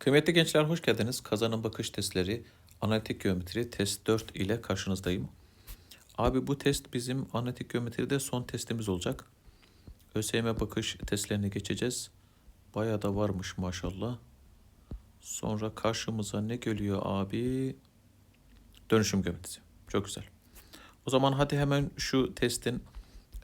Kıymetli gençler hoş geldiniz. Kazanım bakış testleri analitik geometri test 4 ile karşınızdayım. Abi bu test bizim analitik geometride son testimiz olacak. ÖSYM bakış testlerini geçeceğiz. Bayağı da varmış maşallah. Sonra karşımıza ne geliyor abi? Dönüşüm geometrisi. Çok güzel. O zaman hadi hemen şu testin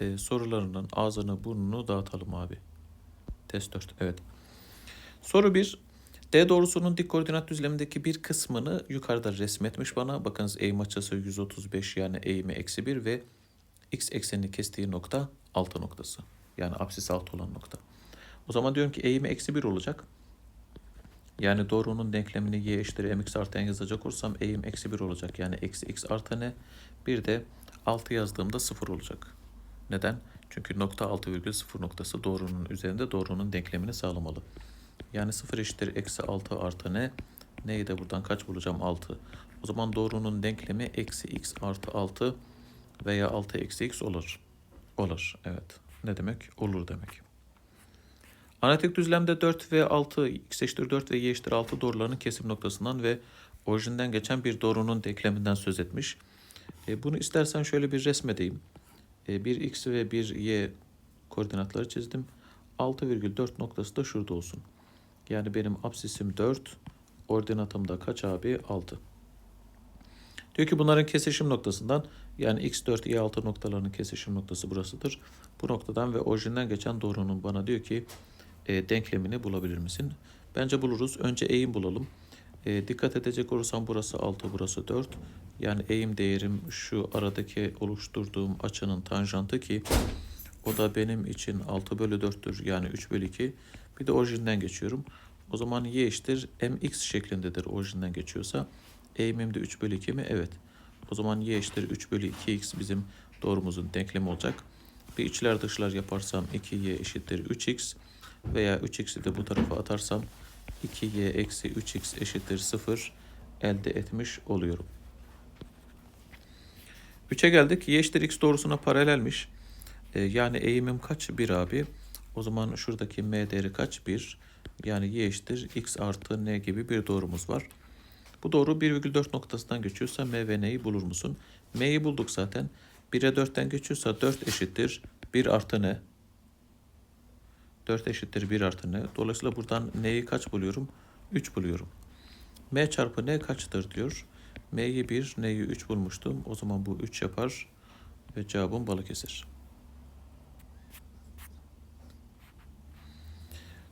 e, sorularının ağzını burnunu dağıtalım abi. Test 4. Evet. Soru 1. D doğrusunun dik koordinat düzlemindeki bir kısmını yukarıda resmetmiş bana. Bakınız eğim açısı 135 yani eğimi eksi 1 ve x eksenini kestiği nokta 6 noktası. Yani apsis 6 olan nokta. O zaman diyorum ki eğimi eksi 1 olacak. Yani doğrunun denklemini y eşittir mx artı n yazacak olursam eğim eksi 1 olacak. Yani eksi x artı n. Bir de 6 yazdığımda 0 olacak. Neden? Çünkü nokta 6,0 noktası doğrunun üzerinde doğrunun denklemini sağlamalı. Yani 0 eşittir eksi 6 artı ne? Neyi de buradan kaç bulacağım? 6. O zaman doğrunun denklemi eksi x artı 6 veya 6 eksi x olur. Olur. Evet. Ne demek? Olur demek. Analitik düzlemde 4 ve 6, x eşittir 4 ve y eşittir 6 doğrularının kesim noktasından ve orijinden geçen bir doğrunun denkleminden söz etmiş. E, bunu istersen şöyle bir resmedeyim. E, bir x ve bir y koordinatları çizdim. 6,4 noktası da şurada olsun. Yani benim absisim 4, ordinatım da kaç abi? 6. Diyor ki bunların kesişim noktasından yani x4, y6 noktalarının kesişim noktası burasıdır. Bu noktadan ve orijinden geçen doğrunun bana diyor ki e, denklemini bulabilir misin? Bence buluruz. Önce eğim bulalım. E, dikkat edecek olursam burası 6, burası 4. Yani eğim değerim şu aradaki oluşturduğum açının tanjantı ki o da benim için 6 bölü 4'tür. Yani 3 bölü 2. Bir de orijinden geçiyorum. O zaman y eşittir mx şeklindedir orijinden geçiyorsa. Eğimim de 3 bölü 2 mi? Evet. O zaman y eşittir 3 bölü 2x bizim doğrumuzun denklemi olacak. Bir içler dışlar yaparsam 2y eşittir 3x veya 3x'i de bu tarafa atarsam 2y eksi 3x eşittir 0 elde etmiş oluyorum. 3'e geldik. Y eşittir x doğrusuna paralelmiş. Ee, yani eğimim kaç? 1 abi. O zaman şuradaki m değeri kaç? 1. Yani y eşittir x artı n gibi bir doğrumuz var. Bu doğru 1,4 noktasından geçiyorsa m ve n'yi bulur musun? m'yi bulduk zaten. 1'e 4'ten geçiyorsa 4 eşittir 1 artı n. 4 eşittir 1 artı n. Dolayısıyla buradan n'yi kaç buluyorum? 3 buluyorum. m çarpı n kaçtır diyor. m'yi 1, n'yi 3 bulmuştum. O zaman bu 3 yapar ve cevabım Balıkesir.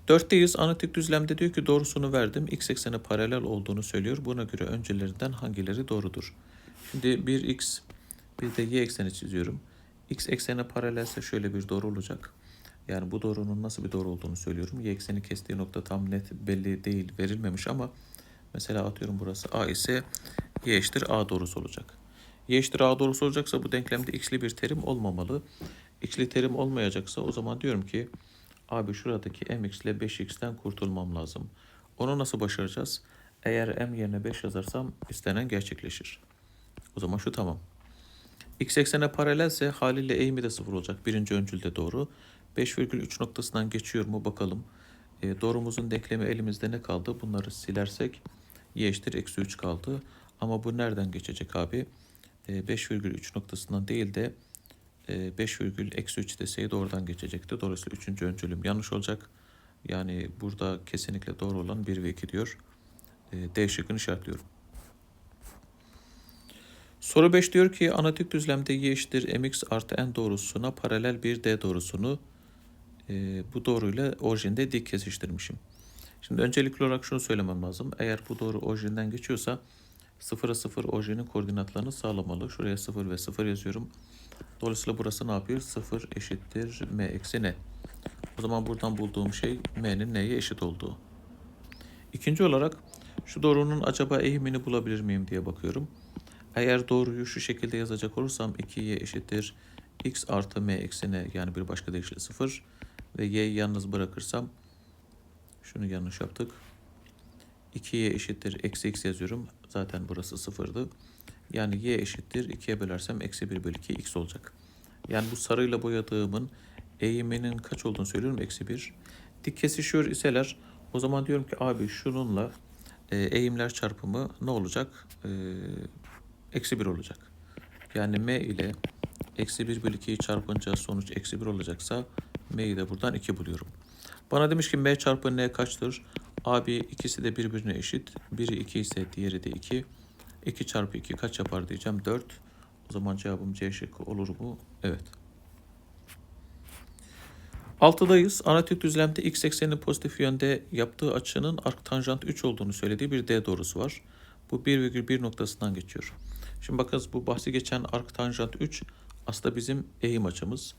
4'teyiz. Analitik düzlemde diyor ki doğrusunu verdim. X eksene paralel olduğunu söylüyor. Buna göre öncelerinden hangileri doğrudur? Şimdi bir x bir de y ekseni çiziyorum. X eksene paralelse şöyle bir doğru olacak. Yani bu doğrunun nasıl bir doğru olduğunu söylüyorum. Y ekseni kestiği nokta tam net belli değil verilmemiş ama mesela atıyorum burası A ise y eşittir A doğrusu olacak. Y eşittir A doğrusu olacaksa bu denklemde x'li bir terim olmamalı. X'li terim olmayacaksa o zaman diyorum ki Abi şuradaki mx ile 5x'ten kurtulmam lazım. Onu nasıl başaracağız? Eğer m yerine 5 yazarsam istenen gerçekleşir. O zaman şu tamam. x eksene paralelse haliyle eğimi de 0 olacak. Birinci öncülde doğru. 5,3 noktasından geçiyor mu bakalım. E, doğrumuzun denklemi elimizde ne kaldı? Bunları silersek y eşittir eksi 3 kaldı. Ama bu nereden geçecek abi? E, 5,3 noktasından değil de 5 virgül eksi 3 deseydi oradan geçecekti. Dolayısıyla üçüncü öncülüm yanlış olacak. Yani burada kesinlikle doğru olan 1 ve 2 diyor. E, D şıkkını işaretliyorum. Soru 5 diyor ki analitik düzlemde y eşittir mx artı n doğrusuna paralel bir d doğrusunu e, bu doğruyla orijinde dik kesiştirmişim. Şimdi öncelikli olarak şunu söylemem lazım. Eğer bu doğru orijinden geçiyorsa 0'a 0 orijinin koordinatlarını sağlamalı. Şuraya 0 ve 0 yazıyorum. Dolayısıyla burası ne yapıyor? 0 eşittir m eksi n. O zaman buradan bulduğum şey m'nin n'ye eşit olduğu. İkinci olarak şu doğrunun acaba eğimini bulabilir miyim diye bakıyorum. Eğer doğruyu şu şekilde yazacak olursam 2y eşittir x artı m eksi n yani bir başka deyişle 0 ve y'yi yalnız bırakırsam şunu yanlış yaptık. 2y eşittir eksi x yazıyorum. Zaten burası sıfırdı. Yani y eşittir 2'ye bölersem eksi 1 bölü 2 x olacak. Yani bu sarıyla boyadığımın eğiminin kaç olduğunu söylüyorum. Eksi 1. Dik kesişiyor iseler O zaman diyorum ki abi şununla e, eğimler çarpımı ne olacak? E, eksi 1 olacak. Yani m ile eksi 1 bölü 2'yi çarpınca sonuç eksi 1 olacaksa m'yi de buradan 2 buluyorum. Bana demiş ki m çarpı n kaçtır? Abi ikisi de birbirine eşit. Biri 2 ise diğeri de 2. 2 çarpı 2 kaç yapar diyeceğim? 4. O zaman cevabım C şıkkı olur mu? Evet. Altıdayız. Analitik düzlemde x ekseninin pozitif yönde yaptığı açının arktanjant 3 olduğunu söylediği bir D doğrusu var. Bu 1,1 noktasından geçiyor. Şimdi bakınız bu bahsi geçen arktanjant 3 aslında bizim eğim açımız.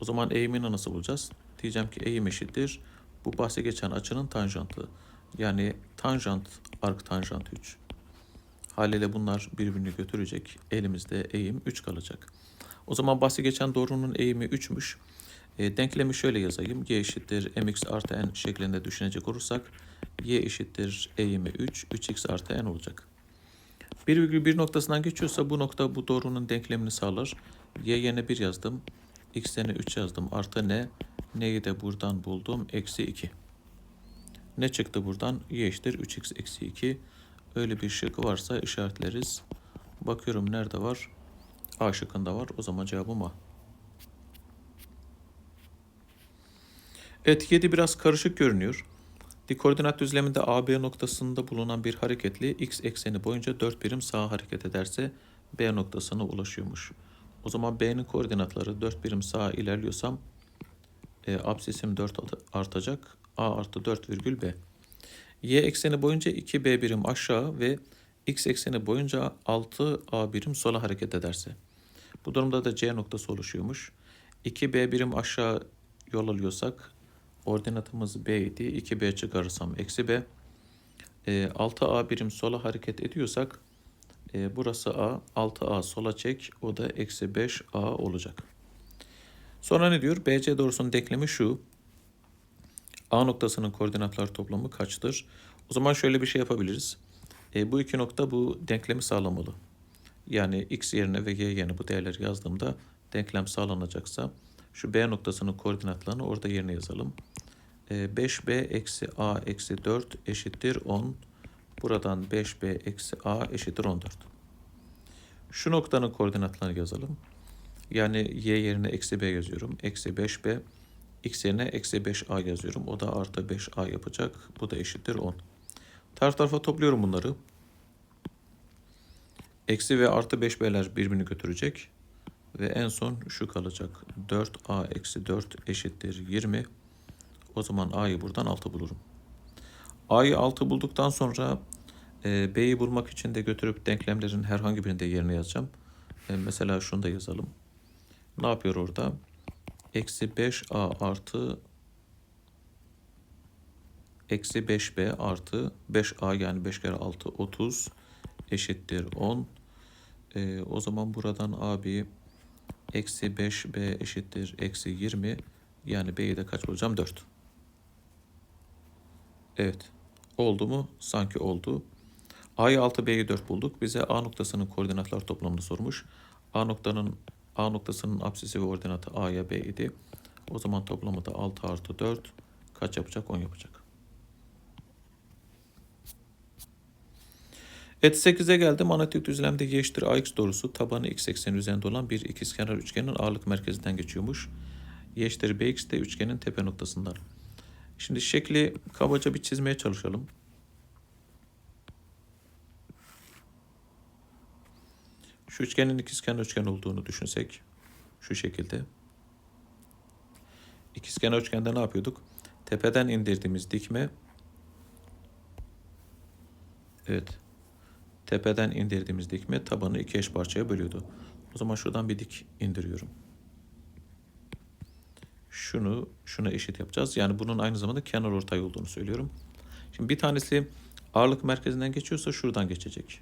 O zaman eğimini nasıl bulacağız? Diyeceğim ki eğim eşittir. Bu bahsi geçen açının tanjantı. Yani tanjant arktanjant 3. Haliyle bunlar birbirini götürecek. Elimizde eğim 3 kalacak. O zaman bahsi geçen doğrunun eğimi 3'müş. E, denklemi şöyle yazayım. y eşittir mx artı n şeklinde düşünecek olursak y eşittir eğimi 3, 3x artı n olacak. 1,1 noktasından geçiyorsa bu nokta bu doğrunun denklemini sağlar. y yerine 1 yazdım. x yerine 3 yazdım. Artı n. N'yi de buradan buldum. Eksi 2. Ne çıktı buradan? y eşittir 3x eksi 2. Öyle bir şık varsa işaretleriz. Bakıyorum nerede var? A şıkkında var. O zaman cevabım A. Evet 7 biraz karışık görünüyor. Dik koordinat düzleminde AB noktasında bulunan bir hareketli x ekseni boyunca 4 birim sağa hareket ederse B noktasına ulaşıyormuş. O zaman B'nin koordinatları 4 birim sağa ilerliyorsam e, absisim 4 artacak. A artı 4 virgül B. Y ekseni boyunca 2B birim aşağı ve x ekseni boyunca 6A birim sola hareket ederse. Bu durumda da C noktası oluşuyormuş. 2B birim aşağı yol alıyorsak Ordinatımız B idi. 2B çıkarırsam eksi B. E, 6A birim sola hareket ediyorsak e, burası A. 6A sola çek. O da eksi 5A olacak. Sonra ne diyor? BC doğrusunun denklemi şu. A noktasının koordinatlar toplamı kaçtır? O zaman şöyle bir şey yapabiliriz. E, bu iki nokta bu denklemi sağlamalı. Yani x yerine ve y yerine bu değerleri yazdığımda denklem sağlanacaksa şu B noktasının koordinatlarını orada yerine yazalım. 5b ee, eksi a eksi 4 eşittir 10. Buradan 5b eksi a eşittir 14. Şu noktanın koordinatlarını yazalım. Yani y yerine eksi b yazıyorum. Eksi 5b. X yerine eksi 5a yazıyorum. O da artı 5a yapacak. Bu da eşittir 10. Taraf tarafa topluyorum bunları. Eksi ve artı 5b'ler birbirini götürecek. Ve en son şu kalacak. 4a eksi 4 eşittir 20. O zaman A'yı buradan 6 bulurum. A'yı 6 bulduktan sonra e, B'yi bulmak için de götürüp denklemlerin herhangi birinde yerine yazacağım. E, mesela şunu da yazalım. Ne yapıyor orada? Eksi 5A artı eksi 5B artı 5A yani 5 kere 6 30 eşittir 10. E, o zaman buradan A'yı eksi 5B eşittir eksi 20 yani B'yi de kaç bulacağım? 4. Evet. Oldu mu? Sanki oldu. A'yı 6, B'yi 4 bulduk. Bize A noktasının koordinatlar toplamını sormuş. A noktanın A noktasının apsisi ve ordinatı A'ya B idi. O zaman toplamı da 6 artı 4 kaç yapacak? 10 yapacak. Et 8'e geldim. Analitik düzlemde y eşittir ax doğrusu tabanı x ekseni üzerinde olan bir ikizkenar üçgenin ağırlık merkezinden geçiyormuş. Y eşittir bx de üçgenin tepe noktasından. Şimdi şekli kabaca bir çizmeye çalışalım. Şu üçgenin ikizkenar üçgen olduğunu düşünsek şu şekilde. İkizkenar üçgende ne yapıyorduk? Tepeden indirdiğimiz dikme Evet. Tepeden indirdiğimiz dikme tabanı iki eş parçaya bölüyordu. O zaman şuradan bir dik indiriyorum şunu şuna eşit yapacağız. Yani bunun aynı zamanda kenar ortay olduğunu söylüyorum. Şimdi bir tanesi ağırlık merkezinden geçiyorsa şuradan geçecek.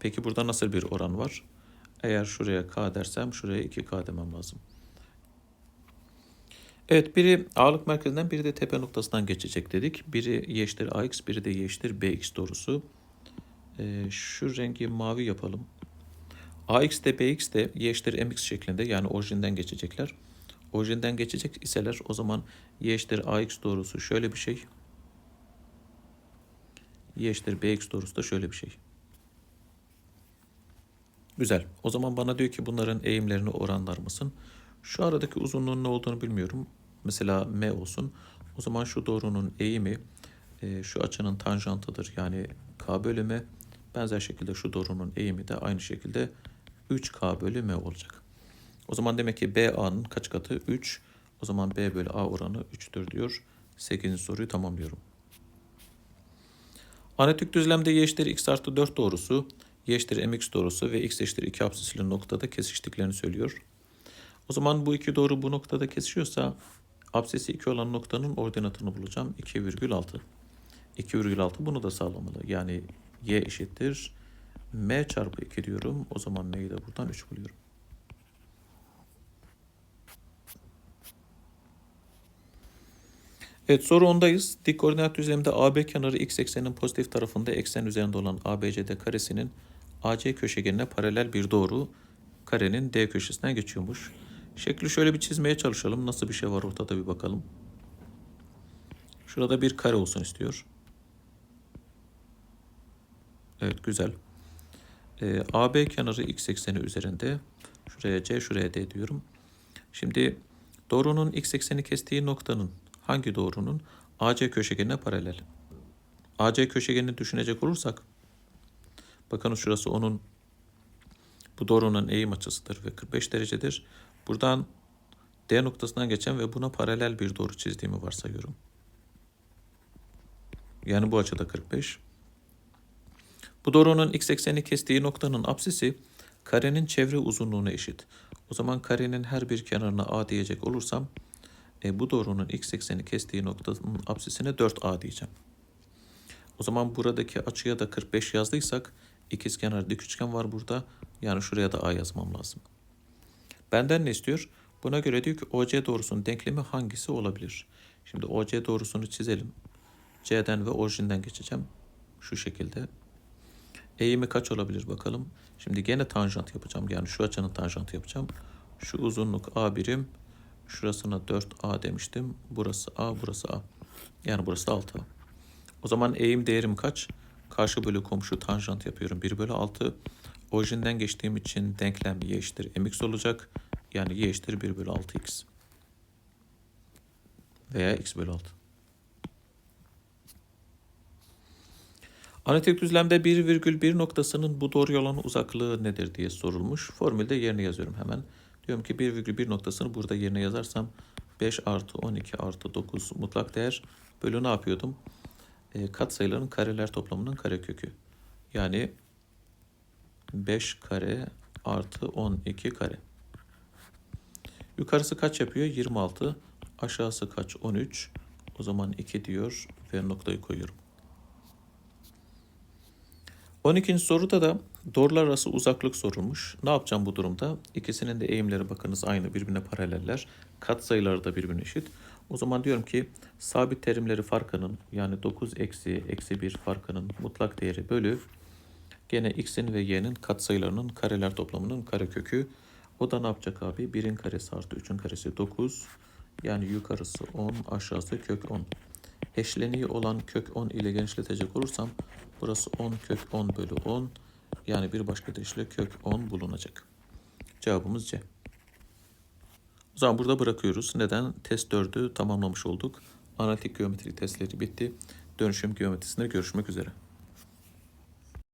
Peki burada nasıl bir oran var? Eğer şuraya k dersem şuraya 2k demem lazım. Evet biri ağırlık merkezinden biri de tepe noktasından geçecek dedik. Biri y eşittir ax biri de y eşittir bx doğrusu. Ee, şu rengi mavi yapalım. ax de bx de y eşittir mx şeklinde yani orijinden geçecekler orijinden geçecek iseler o zaman y eşittir ax doğrusu şöyle bir şey. y eşittir bx doğrusu da şöyle bir şey. Güzel. O zaman bana diyor ki bunların eğimlerini oranlar mısın? Şu aradaki uzunluğun ne olduğunu bilmiyorum. Mesela m olsun. O zaman şu doğrunun eğimi e, şu açının tanjantıdır. Yani k bölü m. Benzer şekilde şu doğrunun eğimi de aynı şekilde 3k bölü m olacak. O zaman demek ki BA'nın kaç katı? 3. O zaman B bölü A oranı 3'tür diyor. 8. soruyu tamamlıyorum. Analitik düzlemde y eşittir x artı 4 doğrusu, y eşittir mx doğrusu ve x eşittir 2 absisli noktada kesiştiklerini söylüyor. O zaman bu iki doğru bu noktada kesişiyorsa absisi 2 olan noktanın ordinatını bulacağım. 2,6. 2,6 bunu da sağlamalı. Yani y eşittir m çarpı 2 diyorum. O zaman m'yi de buradan 3 buluyorum. Evet soru 10'dayız. Dik koordinat düzleminde AB kenarı x eksenin pozitif tarafında eksen üzerinde olan ABCD karesinin AC köşegenine paralel bir doğru karenin D köşesinden geçiyormuş. Şekli şöyle bir çizmeye çalışalım. Nasıl bir şey var ortada bir bakalım. Şurada bir kare olsun istiyor. Evet güzel. Ee, AB kenarı x ekseni üzerinde. Şuraya C, şuraya D diyorum. Şimdi doğrunun x ekseni kestiği noktanın hangi doğrunun AC köşegenine paralel? AC köşegenini düşünecek olursak bakın şurası onun bu doğrunun eğim açısıdır ve 45 derecedir. Buradan D noktasından geçen ve buna paralel bir doğru çizdiğimi varsayıyorum. Yani bu açıda 45. Bu doğrunun x ekseni kestiği noktanın apsisi karenin çevre uzunluğuna eşit. O zaman karenin her bir kenarına a diyecek olursam e, bu doğrunun x ekseni kestiği noktanın apsisine 4a diyeceğim. O zaman buradaki açıya da 45 yazdıysak ikizkenar dik üçgen var burada. Yani şuraya da a yazmam lazım. Benden ne istiyor? Buna göre diyor ki OC doğrusunun denklemi hangisi olabilir? Şimdi OC doğrusunu çizelim. C'den ve orijinden geçeceğim. Şu şekilde. Eğimi kaç olabilir bakalım. Şimdi gene tanjant yapacağım. Yani şu açının tanjantı yapacağım. Şu uzunluk A birim. Şurasına 4A demiştim. Burası A, burası A. Yani burası da 6A. O zaman eğim değerim kaç? Karşı bölü komşu tanjant yapıyorum. 1 bölü 6. Orijinden geçtiğim için denklem y eşittir mx olacak. Yani y eşittir 1 bölü 6x. Veya x bölü 6. Analitik düzlemde 1,1 noktasının bu doğru olan uzaklığı nedir diye sorulmuş. Formülde yerine yazıyorum hemen. Diyorum ki 1,1 noktasını burada yerine yazarsam 5 artı 12 artı 9 mutlak değer bölü ne yapıyordum? E, katsayıların kareler toplamının karekökü. Yani 5 kare artı 12 kare. Yukarısı kaç yapıyor? 26. Aşağısı kaç? 13. O zaman 2 diyor ve noktayı koyuyorum. 12. soruda da doğrular arası uzaklık sorulmuş. Ne yapacağım bu durumda? İkisinin de eğimleri bakınız aynı birbirine paraleller. Katsayıları da birbirine eşit. O zaman diyorum ki sabit terimleri farkının yani 9 eksi eksi 1 farkının mutlak değeri bölü gene x'in ve y'nin katsayılarının kareler toplamının karekökü. O da ne yapacak abi? 1'in karesi artı 3'ün karesi 9. Yani yukarısı 10 aşağısı kök 10 eşleniği olan kök 10 ile genişletecek olursam burası 10 kök 10 bölü 10 yani bir başka deyişle kök 10 bulunacak. Cevabımız C. O zaman burada bırakıyoruz. Neden? Test 4'ü tamamlamış olduk. Analitik geometri testleri bitti. Dönüşüm geometrisinde görüşmek üzere.